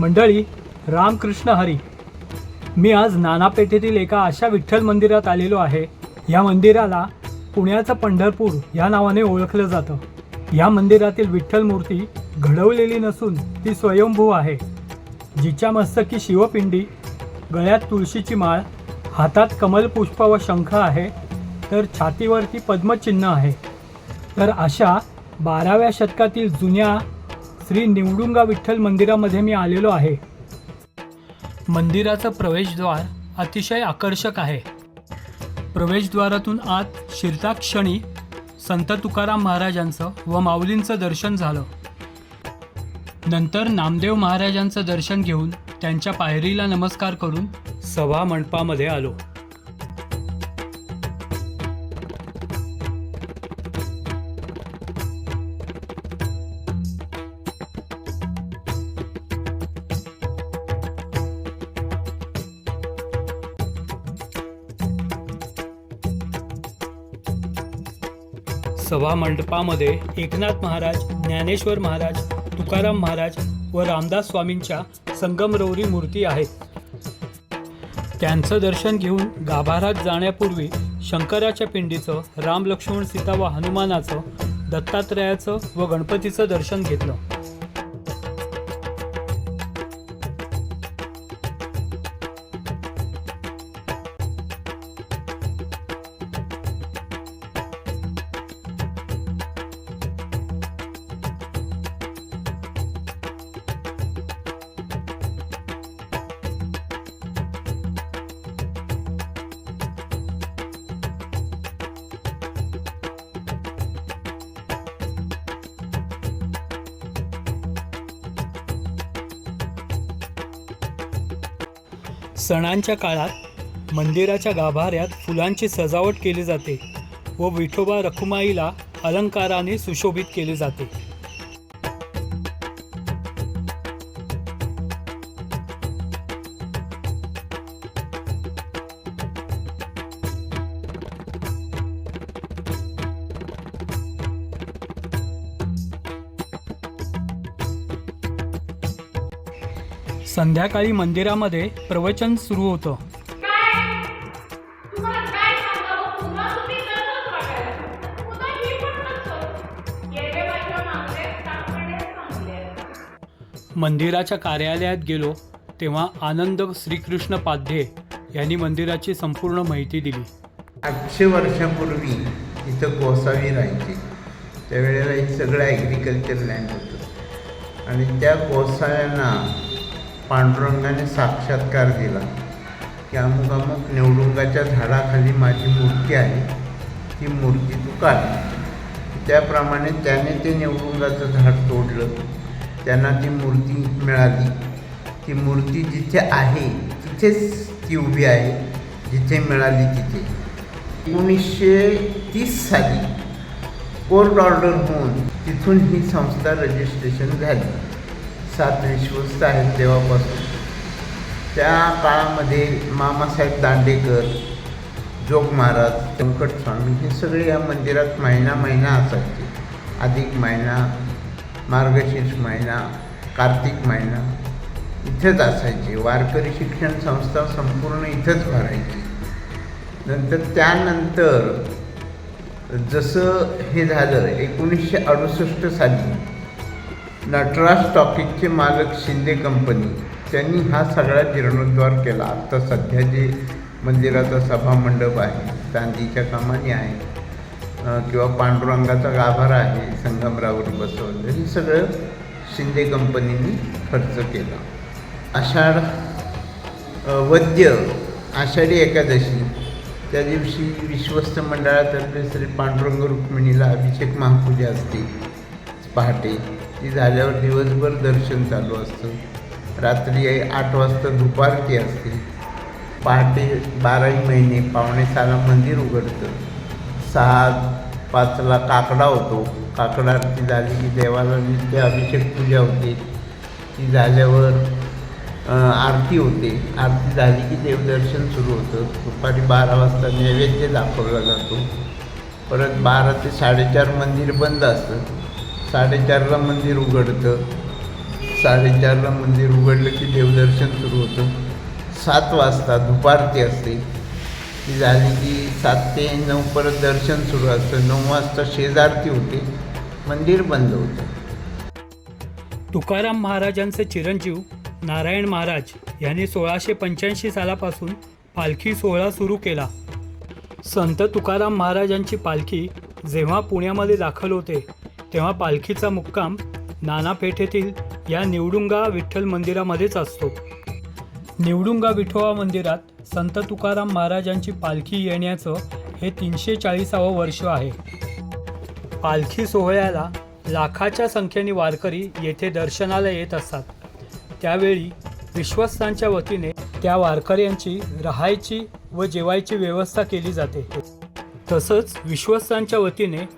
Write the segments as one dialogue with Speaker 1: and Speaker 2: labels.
Speaker 1: मंडळी रामकृष्ण हरी. मी आज नानापेठेतील एका अशा विठ्ठल मंदिरात आलेलो आहे. या मंदिराला पुण्याचं पंढरपूर या नावाने ओळखलं जातं. या मंदिरातील विठ्ठल मूर्ती घडवलेली नसून ती स्वयंभू आहे. जिच्या मस्तकी शिवपिंडी गळ्यात तुळशीची माळ हातात कमलपुष्प व शंख आहे तर छातीवरती पद्मचिन्ह आहे. तर अशा बाराव्या शतकातील जुन्या श्री निवडुंगा विठ्ठल मंदिरामध्ये मी आलेलो आहे. मंदिराचं प्रवेशद्वार अतिशय आकर्षक आहे. प्रवेशद्वारातून आत शिरताक्षणी संत तुकाराम महाराजांचं व माऊलींचं दर्शन झालं. नंतर नामदेव महाराजांचं दर्शन घेऊन त्यांच्या पायरीला नमस्कार करून सभा मंडपामध्ये आलो. सभा मंडपामध्ये एकनाथ महाराज ज्ञानेश्वर महाराज तुकाराम महाराज व रामदास स्वामींच्या संगमरवरी मूर्ती आहेत. त्यांचं दर्शन घेऊन गाभाऱ्यात जाण्यापूर्वी शंकराच्या पिंडीचं राम लक्ष्मण सीता व हनुमानाचं दत्तात्रयाचं व गणपतीचं दर्शन घेतलं. सणांच्या काळात मंदिराच्या गाभाऱ्यात फुलांची सजावट केली जाते व विठोबा रखुमाईला अलंकाराने सुशोभित केले जाते. संध्याकाळी मंदिरामध्ये प्रवचन सुरू होतं. मंदिराच्या कार्यालयात गेलो तेव्हा आनंद श्रीकृष्ण पाध्ये यांनी मंदिराची संपूर्ण माहिती दिली.
Speaker 2: आठशे वर्षापूर्वी इथं गोसावी राहायचे. त्यावेळेला हे सगळं ॲग्रिकल्चर लँड होतं. आणि त्या गोसाव्यांना पांडुरंगाने साक्षात्कार दिला. की अमुक अमुक निवडुंगाच्या झाडाखाली माझी मूर्ती आहे. ती मूर्ती तू काढ त्याप्रमाणे त्याने ते निवडुंगाचं झाड तोडलं. त्यांना ती मूर्ती मिळाली. ती मूर्ती जिथे आहे तिथेच ती उभी आहे. जिथे मिळाली तिथे. एकोणीसशे तीस साली कोर्ट ऑर्डर होऊन तिथून ही संस्था रजिस्ट्रेशन झाली. सात विश्वस्त आहेत तेव्हापासून. त्या काळामध्ये मामासाहेब दांडेकर जोग महाराज व्यंकट स्वामी हे सगळे या मंदिरात महिना महिना असायचे. अधिक महिना मार्गशीर्ष महिना कार्तिक महिना इथंच असायचे. वारकरी शिक्षण संस्था संपूर्ण इथंच भरायची. नंतर त्यानंतर जसं हे झालं एकोणीसशे अडुसष्ट साली नटराज टॉकीजचे मालक शिंदे कंपनी. त्यांनी हा सगळा जीर्णोद्धार केला. आत्ता सध्या जे मंदिराचा सभामंडप आहे चांदीच्या कामाने आहे किंवा पांडुरंगाचा गाभारा आहे संगमरावर बसवलं हे सगळं शिंदे कंपनीने खर्च केला. आषाढ वद्य आषाढी एकादशी त्या दिवशी विश्वस्त मंडळातर्फे श्री पांडुरंग रुक्मिणीला अभिषेक महापूजा असते. पहाटे ती झाल्यावर दिवसभर दर्शन चालू असतं. रात्री आठ वाजता दुपारती असते. पहाटे बाराही महिने पावणे सहाला मंदिर उघडतं. सहा पाचला काकडा होतो. काकडा आरती झाली की देवाला नित्य अभिषेक पूजा होते. ती झाल्यावर आरती होते. आरती झाली की देवदर्शन सुरू होतं. दुपारी बारा वाजता नैवेद्य दाखवला जातो. परत बारा ते साडेचार मंदिर बंद असतं. साडेचारला मंदिर उघडतं. साडेचारला मंदिर उघडलं की देवदर्शन सुरू होतं. सात वाजता दुपारती असते. ती झाली की सात ते नऊ परत दर्शन सुरू असतं. नऊ वाजता शेजारती होते. मंदिर बंद होतं.
Speaker 1: तुकाराम महाराजांचे चिरंजीव नारायण महाराज यांनी सोळाशे पंच्याऐंशी सालापासून पालखी सोहळा सुरू केला. संत तुकाराम महाराजांची पालखी जेव्हा पुण्यामध्ये दाखल होते तेव्हा पालखीचा मुक्काम नाना पेठेतील या निवडुंगा विठ्ठल मंदिरामध्येच असतो. निवडुंगा विठोबा मंदिरात संत तुकाराम महाराजांची पालखी येण्याचं हे तीनशे चाळीसावं वर्ष आहे. पालखी सोहळ्याला लाखाच्या संख्येने वारकरी येथे दर्शनाला येत असतात. त्यावेळी विश्वस्तांच्या वतीने त्या वारकऱ्यांची राहायची व जेवायची व्यवस्था केली जाते. तसंच विश्वस्तांच्या वतीने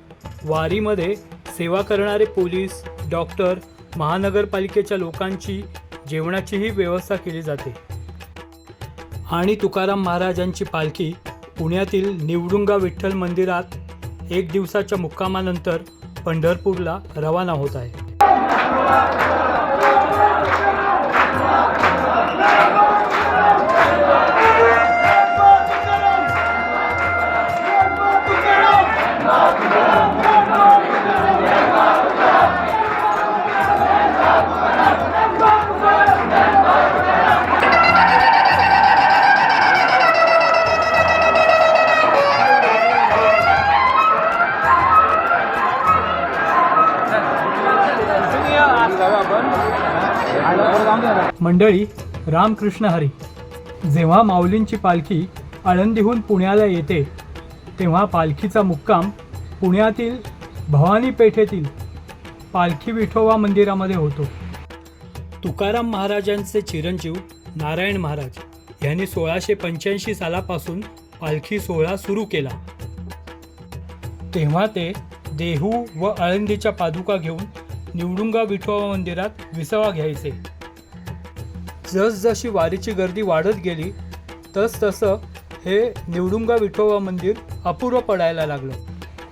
Speaker 1: वारीमध्ये सेवा करणारे पोलीस डॉक्टर महानगरपालिकेच्या लोकांची जेवणाचीही व्यवस्था केली जाते. आणि तुकाराम महाराजांची पालखी पुण्यातील निवडुंगा विठ्ठल मंदिरात एक दिवसाच्या मुक्कामानंतर पंढरपूरला रवाना होत आहे. मंडळी रामकृष्ण हरी. जेव्हा माऊलींची पालखी आळंदीहून पुण्याला येते तेव्हा पालखीचा मुक्काम पुण्यातील भवानी पेठेतील पालखी विठोबा मंदिरामध्ये होतो. तुकाराम महाराजांचे चिरंजीव नारायण महाराज यांनी सोळाशे पंच्याऐंशी सालापासून पालखी सोहळा सुरू केला. तेव्हा ते देहू व आळंदीच्या पादुका घेऊन निवडुंगा विठोबा मंदिरात विसावा घ्यायचे. जसजशी वारीची गर्दी वाढत गेली तस तसं हे निवडुंगा विठोबा मंदिर अपूर्व पडायला लागलं.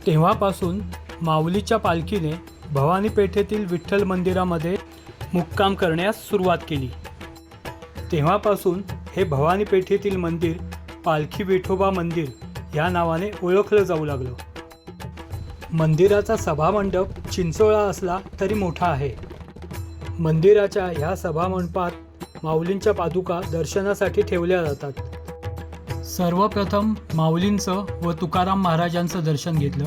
Speaker 1: तेव्हापासून माऊलीच्या पालखीने भवानी पेठेतील विठ्ठल मंदिरामध्ये मुक्काम करण्यास सुरुवात केली. तेव्हापासून हे भवानी पेठेतील मंदिर पालखी विठोबा मंदिर या नावाने ओळखलं जाऊ लागलं. मंदिराचा सभामंडप चिंचोळा असला तरी मोठा आहे. मंदिराच्या ह्या सभामंडपात माऊलींच्या पादुका दर्शनासाठी ठेवल्या जातात. सर्वप्रथम माऊलींचं व तुकाराम महाराजांचं दर्शन घेतलं.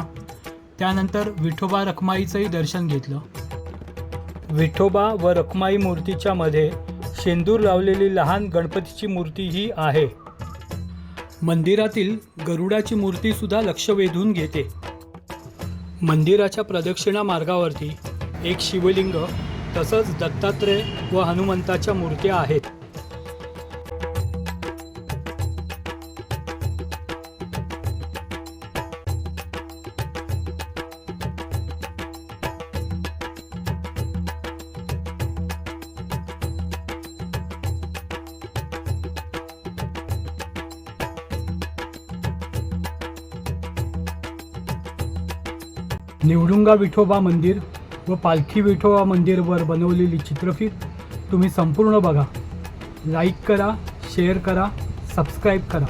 Speaker 1: त्यानंतर विठोबा रखमाईचंही दर्शन घेतलं. विठोबा व रखमाई मूर्तीच्या मध्ये शेंदूर लावलेली लहान गणपतीची मूर्तीही आहे. मंदिरातील गरुडाची मूर्तीसुद्धा लक्ष वेधून घेते. मंदिराच्या प्रदक्षिणा मार्गावरती एक शिवलिंग तसंच दत्तात्रेय व हनुमंताच्या मूर्त्या आहेत. निवडुंगा विठोबा मंदिर व पालखी विठोबा मंदिरवर बनवलेली चित्रफित तुम्ही संपूर्ण बघा. लाईक करा शेअर करा सबस्क्राईब करा.